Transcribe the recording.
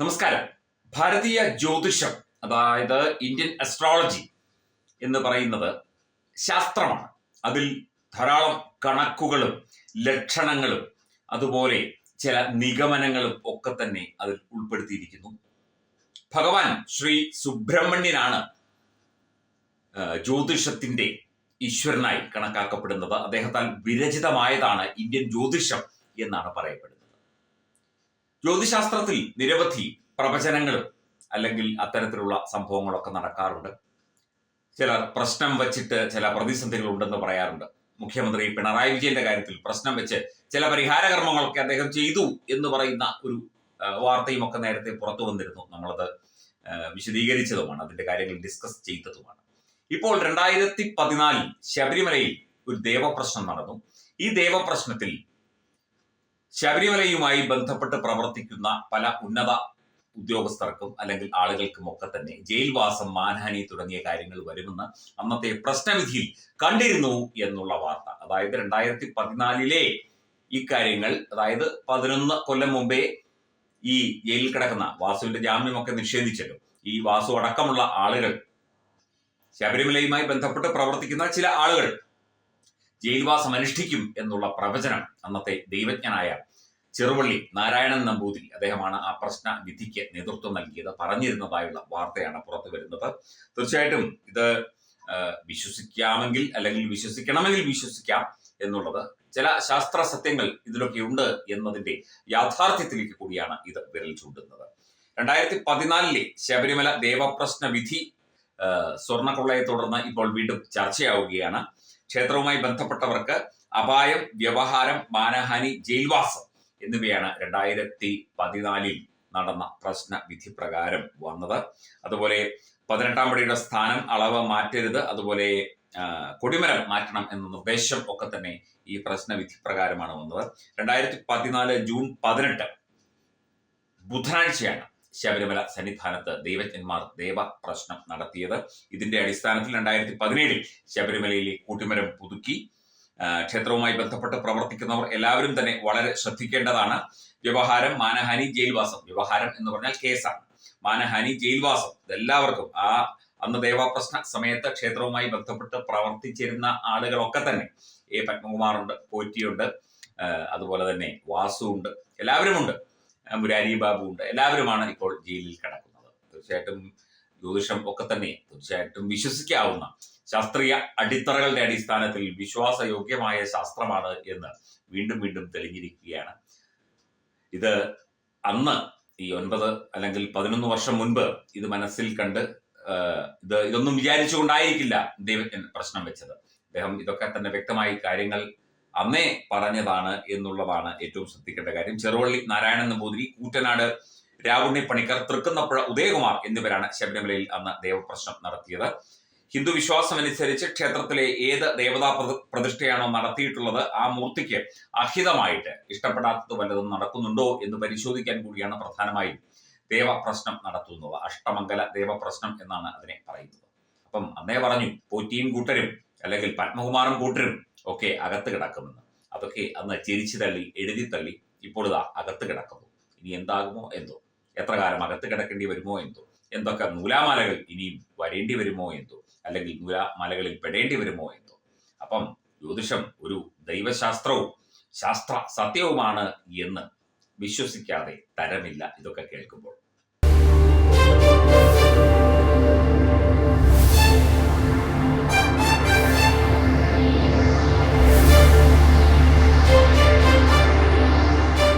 നമസ്കാരം. ഭാരതീയ ജ്യോതിഷം അതായത് ഇന്ത്യൻ അസ്ട്രോളജി എന്ന് പറയുന്നത് ശാസ്ത്രമാണ്. അതിൽ ധാരാളം കണക്കുകളും ലക്ഷണങ്ങളും അതുപോലെ ചില നിഗമനങ്ങളും ഒക്കെ തന്നെ അതിൽ ഉൾപ്പെടുത്തിയിരിക്കുന്നു. ഭഗവാൻ ശ്രീ സുബ്രഹ്മണ്യനാണ് ജ്യോതിഷത്തിന്റെ ഈശ്വരനായി കണക്കാക്കപ്പെടുന്നത്. അദ്ദേഹത്താൽ വിരചിതമായതാണ് ഇന്ത്യൻ ജ്യോതിഷം എന്നാണ് പറയപ്പെടുന്നത്. ജ്യോതിശാസ്ത്രത്തിൽ നിരവധി പ്രവചനങ്ങളും അല്ലെങ്കിൽ അത്തരത്തിലുള്ള സംഭവങ്ങളൊക്കെ നടക്കാറുണ്ട്. ചിലർ പ്രശ്നം വച്ചിട്ട് ചില പ്രതിസന്ധികൾ ഉണ്ടെന്ന് പറയാറുണ്ട്. മുഖ്യമന്ത്രി പിണറായി വിജയന്റെ കാര്യത്തിൽ പ്രശ്നം വെച്ച് ചില പരിഹാര കർമ്മങ്ങളൊക്കെ അദ്ദേഹം ചെയ്തു എന്ന് പറയുന്ന ഒരു വാർത്തയും ഒക്കെ നേരത്തെ പുറത്തു വന്നിരുന്നു. നമ്മളത് വിശദീകരിച്ചതുമാണ്. അതിന്റെ കാര്യങ്ങൾ ഡിസ്കസ് ചെയ്തതുമാണ്. ഇപ്പോൾ രണ്ടായിരത്തി പതിനാലിൽ ശബരിമലയിൽ ഒരു ദേവപ്രശ്നം നടന്നു. ഈ ദേവപ്രശ്നത്തിൽ ശബരിമലയുമായി ബന്ധപ്പെട്ട് പ്രവർത്തിക്കുന്ന പല ഉന്നത ഉദ്യോഗസ്ഥർക്കും അല്ലെങ്കിൽ ആളുകൾക്കും ഒക്കെ തന്നെ ജയിൽവാസം മാനഹാനി തുടങ്ങിയ കാര്യങ്ങൾ വരുമെന്ന് അന്നത്തെ പ്രശ്നവിധിയിൽ കണ്ടിരുന്നു എന്നുള്ള വാർത്ത. അതായത് രണ്ടായിരത്തി പതിനാലിലെ ഇക്കാര്യങ്ങൾ കാര്യങ്ങൾ അതായത് പതിനൊന്ന് കൊല്ലം മുമ്പേ ഈ ജയിലിൽ കിടക്കുന്ന വാസുവിന്റെ ജാമ്യമൊക്കെ നിഷേധിച്ചല്ലോ. ഈ വാസു അടക്കമുള്ള ആളുകൾ ശബരിമലയുമായി ബന്ധപ്പെട്ട് പ്രവർത്തിക്കുന്ന ചില ആളുകൾ ജയിൽവാസം അനുഷ്ഠിക്കും എന്നുള്ള പ്രവചനം അന്നത്തെ ദൈവജ്ഞനായ ചെറുവള്ളി നാരായണൻ നമ്പൂതിരി അദ്ദേഹമാണ് ആ പ്രശ്ന വിധിക്ക് നേതൃത്വം നൽകിയത്. പറഞ്ഞിരുന്നതായുള്ള വാർത്തയാണ് പുറത്തു വരുന്നത്. തീർച്ചയായിട്ടും ഇത് വിശ്വസിക്കാമെങ്കിൽ അല്ലെങ്കിൽ വിശ്വസിക്കണമെങ്കിൽ വിശ്വസിക്കാം എന്നുള്ളത് ചില ശാസ്ത്ര സത്യങ്ങൾ ഇതിലൊക്കെ ഉണ്ട് എന്നതിന്റെ യാഥാർത്ഥ്യത്തിലേക്ക് കൂടിയാണ് ഇത് വിരൽ ചൂണ്ടുന്നത്. രണ്ടായിരത്തി പതിനാലിലെ ശബരിമല ദേവപ്രശ്ന വിധി സ്വർണക്കൊള്ളയെ തുടർന്ന് ഇപ്പോൾ വീണ്ടും ചർച്ചയാവുകയാണ്. ക്ഷേത്രവുമായി ബന്ധപ്പെട്ടവർക്ക് അപായം വ്യവഹാരം മാനഹാനി ജയിൽവാസം എന്നിവയാണ് രണ്ടായിരത്തി പതിനാലിൽ നടന്ന പ്രശ്ന വിധി പ്രകാരം വന്നത്. അതുപോലെ പതിനെട്ടാം പടിയുടെ സ്ഥാനം അളവ് മാറ്റരുത്. അതുപോലെ കൊടിമരം മാറ്റണം എന്ന നിർദ്ദേശം ഒക്കെ തന്നെ ഈ പ്രശ്ന വിധി പ്രകാരമാണ് വന്നത്. രണ്ടായിരത്തി പതിനാല് ജൂൺ പതിനെട്ട് ബുധനാഴ്ചയാണ് ശബരിമല സന്നിധാനത്ത് ദൈവജ്ഞന്മാർ ദേവ പ്രശ്നം നടത്തിയത്. ഇതിന്റെ അടിസ്ഥാനത്തിൽ രണ്ടായിരത്തി പതിനേഴിൽ ശബരിമലയിലെ കൂട്ടിമരം പുതുക്കി. ക്ഷേത്രവുമായി ബന്ധപ്പെട്ട് പ്രവർത്തിക്കുന്നവർ എല്ലാവരും തന്നെ വളരെ ശ്രദ്ധിക്കേണ്ടതാണ്. വ്യവഹാരം മാനഹാനി ജയിൽവാസം. വ്യവഹാരം എന്ന് പറഞ്ഞാൽ കേസാണ്. മാനഹാനി ജയിൽവാസം. ഇതെല്ലാവർക്കും ആ അന്ന് ദേവപ്രശ്ന സമയത്ത് ക്ഷേത്രവുമായി ബന്ധപ്പെട്ട് പ്രവർത്തിച്ചിരുന്ന ആളുകളൊക്കെ തന്നെ. എ. പത്മകുമാറുണ്ട് പോറ്റിയുണ്ട് അതുപോലെ തന്നെ വാസുണ്ട് എല്ലാവരുമുണ്ട്. മുരാരി ബാബു ഉണ്ട്. എല്ലാവരുമാണ് ഇപ്പോൾ ജയിലിൽ കിടക്കുന്നത്. തീർച്ചയായിട്ടും ജ്യോതിഷം ഒക്കെ തന്നെ തീർച്ചയായിട്ടും വിശ്വസിക്കാവുന്ന ശാസ്ത്രീയ അടിത്തറകളുടെ അടിസ്ഥാനത്തിൽ വിശ്വാസയോഗ്യമായ ശാസ്ത്രമാണ് എന്ന് വീണ്ടും വീണ്ടും തെളിഞ്ഞിരിക്കുകയാണ്. ഇത് അന്ന് ഈ ഒൻപത് അല്ലെങ്കിൽ പതിനൊന്ന് വർഷം മുൻപ് ഇത് മനസ്സിൽ കണ്ട് ഇത് ഇതൊന്നും വിചാരിച്ചുകൊണ്ടായിരിക്കില്ല ദൈവജ്ഞൻ പ്രശ്നം വെച്ചത്. അദ്ദേഹം ഇതൊക്കെ തന്നെ വ്യക്തമായി കാര്യങ്ങൾ അന്നേ പറഞ്ഞതാണ് എന്നുള്ളതാണ് ഏറ്റവും ശ്രദ്ധിക്കേണ്ട കാര്യം. ചെറുവള്ളി നാരായണൻ നമ്പൂതിരി കൂറ്റനാട് രാവുണ്ണി പണിക്കർ തൃക്കുന്നപ്പുഴ ഉദയകുമാർ എന്നിവരാണ് ശബരിമലയിൽ അന്ന് ദേവപ്രശ്നം നടത്തിയത്. ഹിന്ദു വിശ്വാസം അനുസരിച്ച് ക്ഷേത്രത്തിലെ ഏത് ദേവതാ പ്രതി- പ്രതിഷ്ഠയാണോ നടത്തിയിട്ടുള്ളത് ആ മൂർത്തിക്ക് അഹിതമായിട്ട് ഇഷ്ടപ്പെടാത്തത് വല്ലതും നടക്കുന്നുണ്ടോ എന്ന് പരിശോധിക്കാൻ കൂടിയാണ് പ്രധാനമായും ദേവപ്രശ്നം നടത്തുന്നത്. അഷ്ടമംഗല ദേവപ്രശ്നം എന്നാണ് അതിനെ പറയുന്നത്. അപ്പം അന്നേ പറഞ്ഞു പോറ്റിയും കൂട്ടരും അല്ലെങ്കിൽ പത്മകുമാറും കൂട്ടരും ഒക്കെ അകത്ത് കിടക്കുമെന്ന്. അതൊക്കെ അന്ന് ചിരിച്ചു തള്ളി എഴുതി തള്ളി ഇപ്പോൾ ഇതാ അകത്ത് കിടക്കുന്നു. ഇനി എന്താകുമോ എന്തോ? എത്ര കാലം അകത്ത് കിടക്കേണ്ടി വരുമോ എന്തോ? എന്തൊക്കെ നൂലാമാലകൾ ഇനിയും വരേണ്ടി വരുമോ എന്തോ? അല്ലെങ്കിൽ നൂലാമാലകളിൽ പെടേണ്ടി വരുമോ എന്തോ? അപ്പം ജ്യോതിഷം ഒരു ദൈവശാസ്ത്രവും ശാസ്ത്ര സത്യവുമാണ് എന്ന് വിശ്വസിക്കാതെ തരമില്ല ഇതൊക്കെ കേൾക്കുമ്പോൾ.